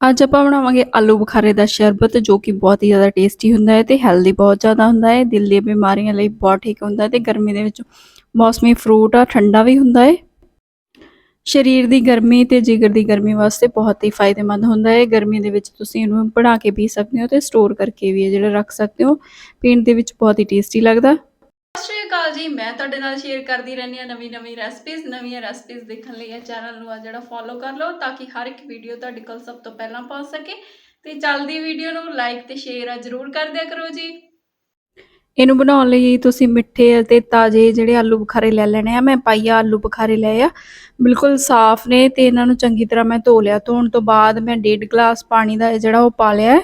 ਅੱਜ ਆਪਾਂ ਬਣਾਵਾਂਗੇ ਆਲੂ ਬੁਖਾਰੇ ਦਾ ਸ਼ਰਬਤ, ਜੋ ਕਿ ਬਹੁਤ ਹੀ ਜ਼ਿਆਦਾ ਟੇਸਟੀ ਹੁੰਦਾ ਹੈ ਤੇ ਹੈਲਦੀ ਬਹੁਤ ਜ਼ਿਆਦਾ ਹੁੰਦਾ ਹੈ। ਦਿਲ ਦੀਆਂ ਬਿਮਾਰੀਆਂ ਲਈ ਬਹੁਤ ਠੀਕ ਹੁੰਦਾ ਹੈ ਤੇ ਗਰਮੀ ਦੇ ਵਿੱਚ ਮੌਸਮੀ ਫਰੂਟ ਆ, ਠੰਡਾ ਵੀ ਹੁੰਦਾ ਹੈ। ਸਰੀਰ ਦੀ ਗਰਮੀ ਤੇ ਜਿਗਰ ਦੀ ਗਰਮੀ ਵਾਸਤੇ ਬਹੁਤ ਹੀ ਫਾਇਦੇਮੰਦ ਹੁੰਦਾ ਹੈ। ਗਰਮੀ ਦੇ ਵਿੱਚ ਤੁਸੀਂ ਇਹਨੂੰ ਬਣਾ ਕੇ ਪੀ ਸਕਦੇ ਹੋ ਤੇ ਸਟੋਰ ਕਰਕੇ ਵੀ ਇਹ ਜਿਹੜਾ ਰੱਖ ਸਕਦੇ ਹੋ। ਪੀਣ ਦੇ ਵਿੱਚ ਬਹੁਤ ਹੀ ਟੇਸਟੀ ਲੱਗਦਾ। ਸਤਿ ਸ਼੍ਰੀ ਅਕਾਲ ਜੀ, ਮੈਂ ਤੁਹਾਡੇ ਨਾਲ ਸ਼ੇਅਰ ਕਰਦੀ ਰਹਿੰਦੀ ਹਾਂ ਨਵੀਂ ਨਵੀਂ ਰੈਸਪੀਜ਼ ਨਵੀਆਂ ਰੈਸਪੀਜ਼ ਦੇਖਣ ਲਈ ਇਹ ਚੈਨਲ ਨੂੰ ਆ ਜਿਹੜਾ ਫੋਲੋ ਕਰ ਲਓ ਤਾਂ ਕਿ ਹਰ ਇੱਕ ਵੀਡੀਓ ਤੁਹਾਡੇ ਕੋਲ ਸਭ ਤੋਂ ਪਹਿਲਾਂ ਪਹੁੰਚ ਸਕੇ। ਤੇ ਚੱਲਦੀ ਵੀਡੀਓ ਨੂੰ ਲਾਈਕ ਤੇ ਸ਼ੇਅਰ ਆ ਜ਼ਰੂਰ ਕਰ ਦਿਆ ਕਰੋ ਜੀ। ਇਹਨੂੰ ਬਣਾਉਣ ਲਈ ਤੁਸੀਂ ਮਿੱਠੇ ਅਤੇ ਤਾਜ਼ੇ ਜਿਹੜੇ ਆਲੂ ਬੁਖਾਰੇ ਲੈ ਲੈਣੇ ਆ। ਮੈਂ ਪਾਈਆ ਆਲੂ ਬੁਖਾਰੇ ਲਏ ਆ। ਬਿਲਕੁਲ ਸਾਫ਼ ਨੇ ਤੇ ਇਹਨਾਂ ਨੂੰ ਚੰਗੀ ਤਰ੍ਹਾਂ ਮੈਂ ਧੋ ਲਿਆ। ਧੋਣ ਤੋਂ ਬਾਅਦ ਮੈਂ 1.5 ਗਲਾਸ ਪਾਣੀ ਦਾ ਜਿਹੜਾ ਉਹ ਪਾ ਲਿਆ ਹੈ।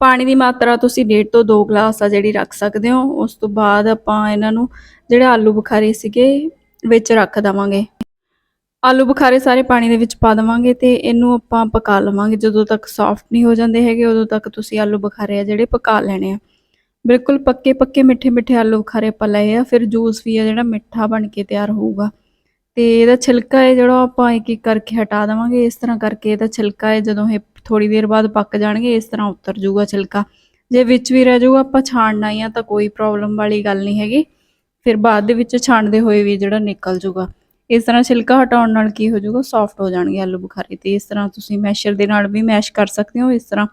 ਪਾਣੀ ਦੀ ਮਾਤਰਾ ਤੁਸੀਂ 1.5 ਤੋਂ 2 ਗਲਾਸ ਆ ਜਿਹੜੀ ਰੱਖ ਸਕਦੇ ਹੋ, ਉਸ ਤੋਂ ਬਾਅਦ ਆਪਾਂ ਇਹਨਾਂ ਨੂੰ ਜਿਹੜੇ ਆਲੂ ਬੁਖਾਰੇ ਸੀਗੇ ਵਿੱਚ ਰੱਖ ਦਵਾਂਗੇ। ਆਲੂ ਬੁਖਾਰੇ ਸਾਰੇ ਪਾਣੀ ਦੇ ਵਿੱਚ ਪਾ ਦਵਾਂਗੇ ਤੇ ਇਹਨੂੰ ਆਪਾਂ ਪਕਾ ਲਵਾਂਗੇ। ਜਦੋਂ ਤੱਕ ਸੌਫਟ ਨਹੀਂ ਹੋ ਜਾਂਦੇ ਹੈਗੇ, ਉਦੋਂ ਤੱਕ ਤੁਸੀਂ ਆਲੂ ਬੁਖਾਰੇ ਆ ਜਿਹੜੇ ਪਕਾ ਲੈਣੇ ਆ। ਬਿਲਕੁਲ ਪੱਕੇ ਪੱਕੇ ਮਿੱਠੇ ਮਿੱਠੇ ਆਲੂ ਬੁਖਾਰੇ ਆਪਾਂ ਲਏ ਆ, ਫਿਰ ਜੂਸ ਵੀ ਆ ਜਿਹੜਾ ਮਿੱਠਾ ਬਣ ਕੇ ਤਿਆਰ ਹੋਊਗਾ। ਤੇ ਇਹਦਾ ਛਿਲਕਾ ਹੈ ਜਿਹੜਾ ਆਪਾਂ ਇੱਕ ਇੱਕ ਕਰਕੇ ਹਟਾ ਦੇਵਾਂਗੇ, ਇਸ ਤਰ੍ਹਾਂ ਕਰਕੇ ਇਹਦਾ ਛਿਲਕਾ ਹੈ ਜਦੋਂ ਇਹ ਥੋੜੀ ਦੇਰ ਬਾਅਦ ਪੱਕ ਜਾਣਗੇ, ਇਸ ਤਰ੍ਹਾਂ ਉਤਰ ਜਾਊਗਾ ਛਿਲਕਾ। ਜੇ ਵਿੱਚ ਵੀ ਰਹਿ ਜਾਊਗਾ, ਆਪਾਂ ਛਾਣਨਾ ਹੀ ਆ ਤਾਂ ਕੋਈ ਪ੍ਰੋਬਲਮ ਵਾਲੀ ਗੱਲ ਨਹੀਂ ਹੈਗੀ। ਫਿਰ ਬਾਅਦ ਦੇ ਵਿੱਚ ਛਾਣਦੇ ਹੋਏ ਵੀ ਜਿਹੜਾ ਨਿਕਲ ਜਾਊਗਾ। ਇਸ ਤਰ੍ਹਾਂ ਛਿਲਕਾ ਹਟਾਉਣ ਨਾਲ ਕੀ ਹੋ ਜਾਊਗਾ? ਸੌਫਟ ਹੋ ਜਾਣਗੇ ਆਲੂ ਬੁਖਾਰੇ ਤੇ। ਇਸ ਤਰ੍ਹਾਂ ਤੁਸੀਂ ਮੈਸ਼ਰ ਦੇ ਨਾਲ ਵੀ ਮੈਸ਼ ਕਰ ਸਕਦੇ ਹੋ। ਇਸ ਤਰ੍ਹਾਂ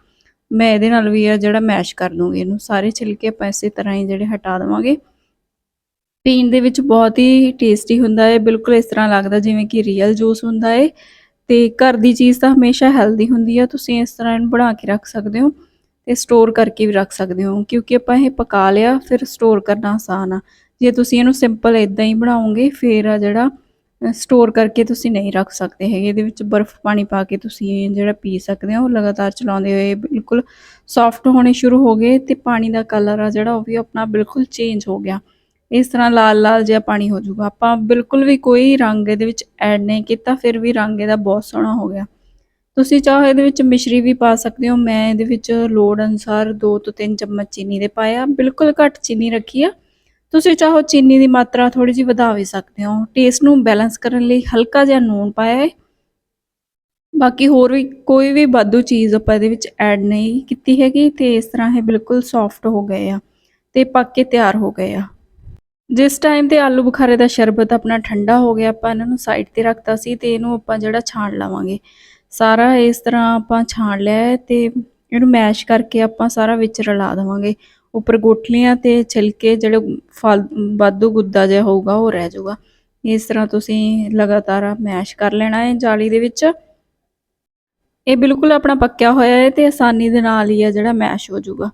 ਮੈਂ ਇਹਦੇ ਨਾਲ ਵੀ ਆ ਜਿਹੜਾ ਮੈਸ਼ ਕਰ ਦੂੰਗੀ ਇਹਨੂੰ। ਸਾਰੇ ਛਿਲਕੇ ਆਪਾਂ ਇਸੇ ਤਰ੍ਹਾਂ ਹੀ ਜਿਹੜੇ ਹਟਾ ਦੇਵਾਂਗੇ। ਪੀਣ ਦੇ ਵਿੱਚ ਬਹੁਤ ਹੀ ਟੇਸਟੀ ਹੁੰਦਾ ਹੈ, ਬਿਲਕੁਲ ਇਸ ਤਰ੍ਹਾਂ ਲੱਗਦਾ ਜਿਵੇਂ ਕਿ ਰੀਅਲ ਜੂਸ ਹੁੰਦਾ ਹੈ ਤੇ ਘਰ ਦੀ ਚੀਜ਼ ਤਾਂ ਹਮੇਸ਼ਾ ਹੈਲਦੀ ਹੁੰਦੀ ਆ, ਤੁਸੀਂ ਇਸ ਤਰ੍ਹਾਂ ਇਹਨੂੰ ਬਣਾ ਕੇ ਰੱਖ ਸਕਦੇ ਹੋ ਤੇ ਸਟੋਰ ਕਰਕੇ ਵੀ ਰੱਖ ਸਕਦੇ ਹੋ, ਕਿਉਂਕਿ ਆਪਾਂ ਇਹ ਪਕਾ ਲਿਆ ਫਿਰ ਸਟੋਰ ਕਰਨਾ ਆਸਾਨ ਆ। ਜੇ ਤੁਸੀਂ ਇਹਨੂੰ ਸਿੰਪਲ ਇਦਾਂ ਹੀ ਬਣਾਓਗੇ, ਫਿਰ ਆ ਜਿਹੜਾ ਸਟੋਰ ਕਰਕੇ ਤੁਸੀਂ ਨਹੀਂ ਰੱਖ ਸਕਦੇ ਹੈਗੇ, ਇਹਦੇ ਵਿੱਚ ਬਰਫ਼ ਪਾਣੀ ਪਾ ਕੇ ਤੁਸੀਂ ਜਿਹੜਾ ਪੀ ਸਕਦੇ ਹੋ ਲਗਾਤਾਰ ਚਲਾਉਂਦੇ ਹੋਏ ਬਿਲਕੁਲ ਸੌਫਟ ਹੋਣੇ ਸ਼ੁਰੂ ਹੋ ਗਏ ਤੇ ਪਾਣੀ ਦਾ ਕਲਰ ਆ ਜਿਹੜਾ ਉਹ ਵੀ ਆਪਣਾ ਬਿਲਕੁਲ ਚੇਂਜ ਹੋ ਗਿਆ। ਇਸ ਤਰ੍ਹਾਂ ਲਾਲ ਲਾਲ ਜਿਹਾ ਪਾਣੀ ਹੋ ਜਾਊਗਾ। ਆਪਾਂ ਬਿਲਕੁਲ ਵੀ ਕੋਈ ਰੰਗ ਇਹਦੇ ਵਿੱਚ ਐਡ ਨਹੀਂ ਕੀਤਾ, ਫਿਰ ਵੀ ਰੰਗ ਇਹਦਾ ਬਹੁਤ ਸੋਹਣਾ ਹੋ ਗਿਆ। ਤੁਸੀਂ ਚਾਹੋ ਇਹਦੇ ਵਿੱਚ ਮਿਸ਼ਰੀ ਵੀ ਪਾ ਸਕਦੇ ਹੋ। ਮੈਂ ਇਹਦੇ ਵਿੱਚ ਲੋੜ ਅਨਸਾਰ 2 ਤੋਂ 3 ਚਮਚ ਚੀਨੀ ਦੇ ਪਾਇਆ। ਬਿਲਕੁਲ ਘੱਟ ਚੀਨੀ ਰੱਖੀ ਆ। ਤੁਸੀਂ ਚਾਹੋ ਚੀਨੀ ਦੀ ਮਾਤਰਾ ਥੋੜੀ ਜਿਹੀ ਵਧਾ ਵੀ ਸਕਦੇ ਹੋ। ਟੇਸਟ ਨੂੰ ਬੈਲੈਂਸ ਕਰਨ ਲਈ ਹਲਕਾ ਜਿਹਾ ਨੂਣ ਪਾਇਆ ਹੈ ਬਾਕੀ ਹੋਰ ਵੀ ਕੋਈ ਵੀ ਬਾਦੂ ਚੀਜ਼ ਆਪਾਂ ਇਹਦੇ ਵਿੱਚ ਐਡ ਨਹੀਂ ਕੀਤੀ ਹੈਗੀ ਤੇ ਇਸ ਤਰ੍ਹਾਂ ਇਹ ਬਿਲਕੁਲ ਸੌਫਟ ਹੋ ਗਏ ਆ ਤੇ ਪੱਕ ਕੇ ਤਿਆਰ ਹੋ ਗਏ ਆ। ਜਿਸ ਟਾਈਮ ਤੇ ਆਲੂ ਬੁਖਾਰੇ ਦਾ ਸ਼ਰਬਤ ਆਪਣਾ ਠੰਡਾ ਹੋ ਗਿਆ, ਆਪਾਂ ਇਹਨਾਂ ਨੂੰ ਸਾਈਡ ਤੇ ਰੱਖਤਾ ਸੀ ਤੇ ਇਹਨੂੰ ਆਪਾਂ ਜਿਹੜਾ ਛਾਣ ਲਵਾਂਗੇ। ਸਾਰਾ ਇਸ ਤਰ੍ਹਾਂ ਆਪਾਂ ਛਾਣ ਲਿਆ ਹੈ ਤੇ ਇਹਨੂੰ ਮੈਸ਼ ਕਰਕੇ ਆਪਾਂ ਸਾਰਾ ਵਿੱਚ ਰਲਾ ਦੇਵਾਂਗੇ। ਉੱਪਰ ਗੋਠਲੀਆਂ ਤੇ ਛਿਲਕੇ ਜਿਹੜੇ ਫਲ, ਵਾਧੂ ਗੁੱਦਾ ਜਿਹਾ ਹੋਊਗਾ, ਉਹ ਰਹਿ ਜਾਊਗਾ। ਇਸ ਤਰ੍ਹਾਂ ਤੁਸੀਂ ਲਗਾਤਾਰ ਮੈਸ਼ ਕਰ ਲੈਣਾ ਹੈ ਜਾਲੀ ਦੇ ਵਿੱਚ। ਇਹ ਬਿਲਕੁਲ ਆਪਣਾ ਪੱਕਿਆ ਹੋਇਆ ਹੈ ਤੇ ਆਸਾਨੀ ਦੇ ਨਾਲ ਹੀ ਆ ਜਿਹੜਾ ਮੈਸ਼ ਹੋ ਜਾਊਗਾ।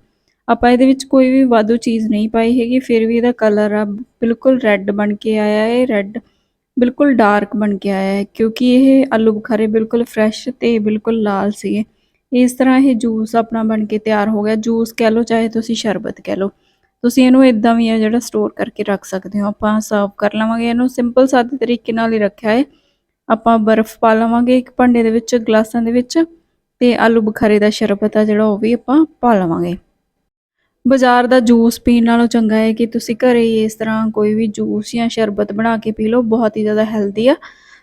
ਆਪਾਂ ਇਹਦੇ ਵਿੱਚ ਕੋਈ ਵੀ ਵਾਧੂ ਚੀਜ਼ ਨਹੀਂ ਪਾਈ ਹੈਗੀ, ਫਿਰ ਵੀ ਇਹਦਾ ਕਲਰ ਆ ਬਿਲਕੁਲ ਰੈੱਡ ਬਣ ਕੇ ਆਇਆ ਹੈ ਰੈੱਡ ਬਿਲਕੁਲ ਡਾਰਕ ਬਣ ਕੇ ਆਇਆ ਹੈ, ਕਿਉਂਕਿ ਇਹ ਆਲੂ ਬੁਖਾਰੇ ਬਿਲਕੁਲ ਫਰੈਸ਼ ਤੇ ਬਿਲਕੁਲ ਲਾਲ ਸੀਗੇ। ਇਸ ਤਰ੍ਹਾਂ ਇਹ ਜੂਸ ਆਪਣਾ ਬਣ ਕੇ ਤਿਆਰ ਹੋ ਗਿਆ। ਜੂਸ ਕਹਿ ਲਓ, ਚਾਹੇ ਤੁਸੀਂ ਸ਼ਰਬਤ ਕਹਿ ਲਓ, ਤੁਸੀਂ ਇਹਨੂੰ ਇਦਾਂ ਵੀ ਆ ਜਿਹੜਾ ਸਟੋਰ ਕਰਕੇ ਰੱਖ ਸਕਦੇ ਹੋ। ਆਪਾਂ ਸਰਵ ਕਰ ਲਵਾਂਗੇ ਇਹਨੂੰ ਸਿੰਪਲ ਸਾਦੇ ਤਰੀਕੇ ਨਾਲ ਹੀ ਰੱਖਿਆ ਹੈ। ਆਪਾਂ ਬਰਫ਼ ਪਾ ਲਵਾਂਗੇ ਇੱਕ ਭਾਂਡੇ ਦੇ ਵਿੱਚ, ਗਲਾਸਾਂ ਦੇ ਵਿੱਚ, ਤੇ ਆਲੂ ਬੁਖਾਰੇ ਦਾ ਸ਼ਰਬਤ ਆ ਜਿਹੜਾ ਉਹ ਵੀ ਆਪਾਂ ਪਾ ਲਵਾਂਗੇ। ਬਾਜ਼ਾਰ ਦਾ ਜੂਸ ਪੀਣ ਨਾਲੋਂ ਚੰਗਾ ਹੈ ਕਿ ਤੁਸੀਂ ਘਰੇ ਹੀ ਇਸ ਤਰ੍ਹਾਂ ਕੋਈ ਵੀ ਜੂਸ ਜਾਂ ਸ਼ਰਬਤ ਬਣਾ ਕੇ ਪੀ ਲਓ, ਬਹੁਤ ਹੀ ਜ਼ਿਆਦਾ ਹੈਲਦੀ ਆ।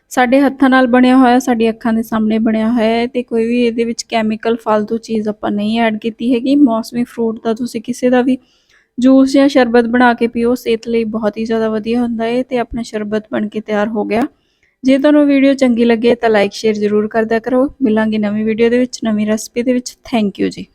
ਸਾਡੇ ਹੱਥਾਂ ਨਾਲ ਬਣਿਆ ਹੋਇਆ, ਸਾਡੀ ਅੱਖਾਂ ਦੇ ਸਾਹਮਣੇ ਬਣਿਆ ਹੋਇਆ ਹੈ ਤੇ ਕੋਈ ਵੀ ਇਹਦੇ ਵਿੱਚ ਕੈਮੀਕਲ ਫालतू ਚੀਜ਼ ਆਪਾਂ ਨਹੀਂ ਐਡ ਕੀਤੀ ਹੈਗੀ। ਮੌਸਮੀ ਫਰੂਟ ਦਾ ਤੁਸੀਂ ਕਿਸੇ ਦਾ ਵੀ ਜੂਸ ਜਾਂ ਸ਼ਰਬਤ ਬਣਾ ਕੇ ਪੀਓ, ਸਿਹਤ ਲਈ ਬਹੁਤ ਹੀ ਜ਼ਿਆਦਾ ਵਧੀਆ ਹੁੰਦਾ ਹੈ ਤੇ ਆਪਣਾ ਸ਼ਰਬਤ ਬਣ ਕੇ ਤਿਆਰ ਹੋ ਗਿਆ। ਜੇ ਤੁਹਾਨੂੰ ਵੀਡੀਓ ਚੰਗੀ ਲੱਗੇ ਤਾਂ ਲਾਈਕ ਸ਼ੇਅਰ ਜ਼ਰੂਰ ਕਰਦਿਆ ਕਰੋ। ਮਿਲਾਂਗੇ ਨਵੀਂ ਵੀਡੀਓ ਦੇ ਵਿੱਚ, ਨਵੀਂ ਰੈਸਪੀ ਦੇ ਵਿੱਚ। ਥੈਂਕ ਯੂ ਜੀ।